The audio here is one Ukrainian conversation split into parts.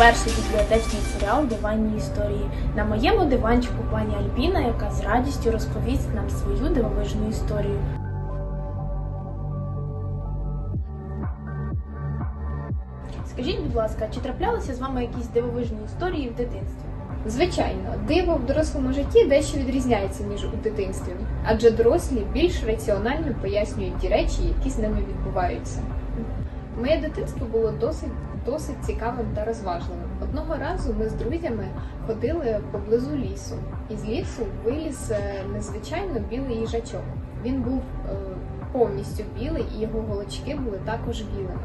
перший бібліотечний серіал Диванні історії. На моєму диванчику пані Альбіна, яка з радістю розповість нам свою дивовижну історію. Скажіть, будь ласка, чи траплялися з вами якісь дивовижні історії в дитинстві? Звичайно, диво в дорослому житті дещо відрізняється ніж у дитинстві, адже дорослі більш раціонально пояснюють ті речі, які з ними відбуваються. Моє дитинство було досить досить цікавим та розважливим. Одного разу ми з друзями ходили поблизу лісу, і з лісу виліз е, незвичайно білий їжачок. Він був е, повністю білий, і його голочки були також білими.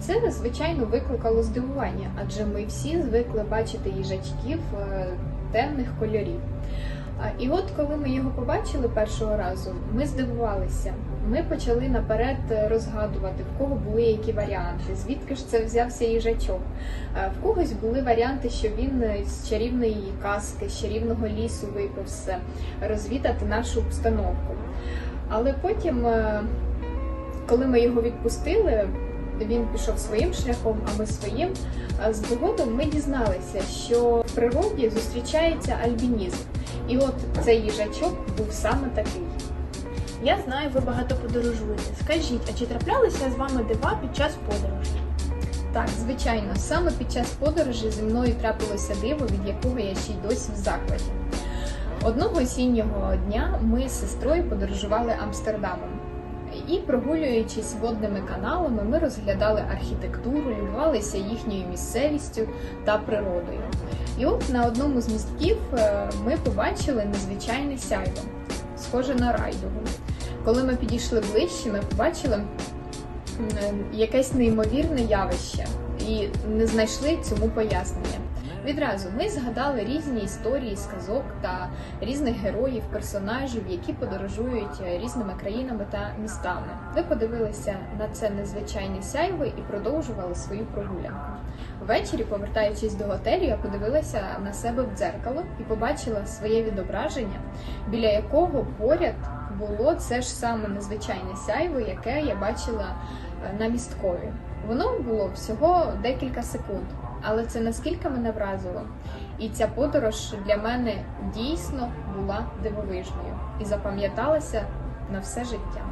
Це звичайно викликало здивування, адже ми всі звикли бачити їжачків е, темних кольорів. І от коли ми його побачили першого разу, ми здивувалися. Ми почали наперед е, розгадувати, в кого були які варіанти, звідки ж це взявся їжачок. В когось були варіанти, що він е, з чарівної казки, з чарівного лісу випився, розвідати нашу обстановку. Але потім, е, коли ми його відпустили, він пішов своїм шляхом, а ми своїм. А Згодом ми дізналися, що в природі зустрічається альбінізм. І от цей їжачок був саме такий. Я знаю, ви багато подорожуєте. Скажіть, а чи траплялися з вами дива під час подорожі? Так, звичайно, саме під час подорожі зі мною трапилося диво, від якого я ще й досі в захваті. Одного осіннього дня ми з сестрою подорожували Амстердамом. І прогулюючись водними каналами, ми розглядали архітектуру, любувалися їхньою місцевістю та природою. І от на одному з містків е, ми побачили незвичайне сяйво, схоже на райдугу. Коли ми підійшли ближче, ми побачили е, якесь неймовірне явище і не знайшли цьому пояснення. Відразу ми згадали різні історії з казок та різних героїв, персонажів, які подорожують е, різними країнами та містами. Ми подивилися на це незвичайне сяйво і продовжували свою прогулянку. Ввечері, повертаючись до готелю, я подивилася на себе в дзеркало і побачила своє відображення, біля якого поряд було це ж саме незвичайне сяйво, яке я бачила е, на місткові. Воно було всього декілька секунд, але це наскільки мене вразило. І ця подорож для мене дійсно була дивовижною і запам'яталася на все життя.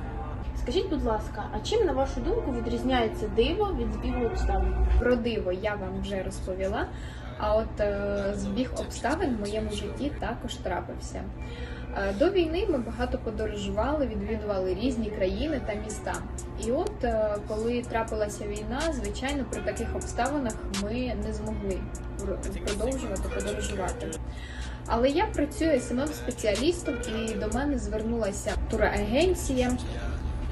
Скажіть, будь ласка, а чим, на вашу думку, відрізняється диво від збігу обставин? Про диво я вам вже розповіла. А от е, збіг обставин в моєму житті також трапився. Е, До війни ми багато подорожували, відвідували різні країни та міста. І от е, коли трапилася війна, звичайно, при таких обставинах ми не змогли продовжувати подорожувати. Але я працюю самим спеціалістом, і до мене звернулася турагенція,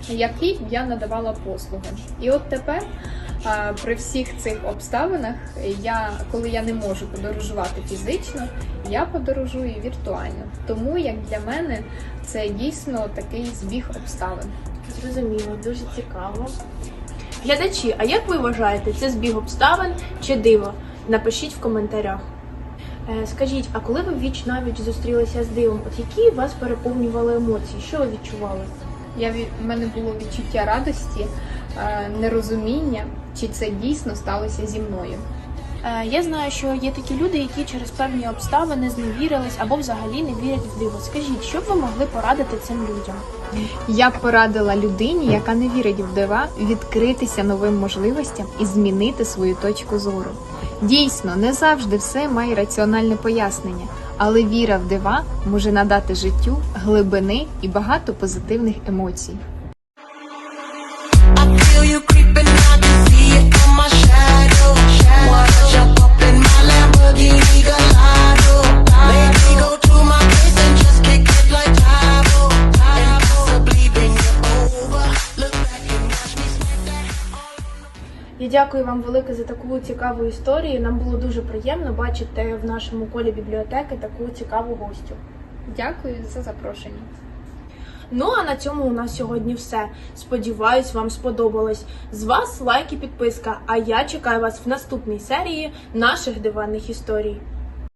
якій я надавала послуги. І от тепер, при всіх цих обставинах, я, коли я не можу подорожувати фізично, я подорожую віртуально. Тому як для мене це дійсно такий збіг обставин. Зрозуміло, дуже цікаво. Глядачі, а як ви вважаєте, це збіг обставин чи диво? Напишіть в коментарях. Е, Скажіть, а коли ви віч навіч зустрілися з дивом, от які вас переповнювали емоції? Що ви відчували? Я в мене було відчуття радості, е, нерозуміння, чи це дійсно сталося зі мною. Е, Я знаю, що є такі люди, які через певні обставини зневірились або взагалі не вірять в диво. Скажіть, що б ви могли порадити цим людям? Я б порадила людині, яка не вірить в дива, відкритися новим можливостям і змінити свою точку зору. Дійсно, не завжди все має раціональне пояснення, але віра в дива може надати життю глибини і багато позитивних емоцій. Shadow. Wanna jump up in my Lamborghini Gallardo? Я дякую вам велике за таку цікаву історію. Нам було дуже приємно бачити в нашому колі бібліотеки таку цікаву гостю. Дякую за запрошення. Ну а на цьому у нас сьогодні все. Сподіваюсь, вам сподобалось. З вас лайк і підписка. А я чекаю вас в наступній серії наших диванних історій.